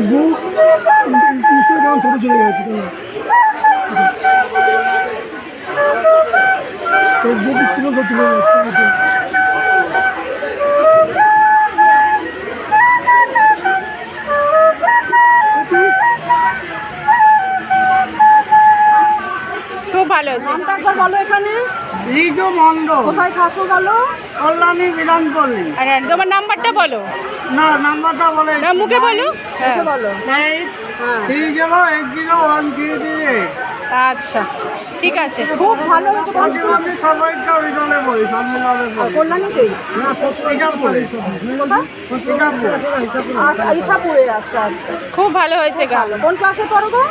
Facebook Instagram সবই চলে গেছে। ফেসবুক ইনস্টাগ্রাম সব চলে যাচ্ছে খুব ভালো হয়েছে। নামটা বলো এখানে। রিজু মন্ডল। কোথায় থাকো বলো। কল্যাণী বিধানপল্লী আর তোমার নাম্বারটা বলো। না নাম্বারটা বলে না মুখে বলো। হ্যাঁ। বলো। হ্যাঁ। Three zero eight zero one three three আচ্ছা ঠিক আছে। খুব ভালো হয়েছে বলি সম্মেলনে বলি। না পত্রিকাপুরে পত্রিকাপুর আচ্ছা আচ্ছা আচ্ছা। খুব ভালো হয়েছে গান কোন ক্লাসে পড়ো গো?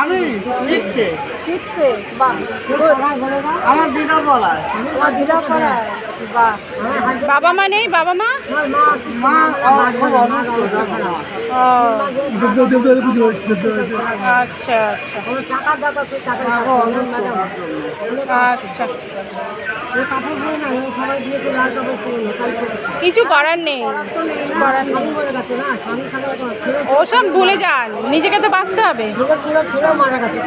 আমি লিখছে সিক্সে বাহ আমার দিদা বলায় আমার দিদা বাহ বাবা মা নেই? বাবা মা? আচ্ছা আচ্ছা। আচ্ছা। কিছু করার নেই। ওসব ভুলে যান। নিজেকে তো বাঁচতে হবে। মারা গেছে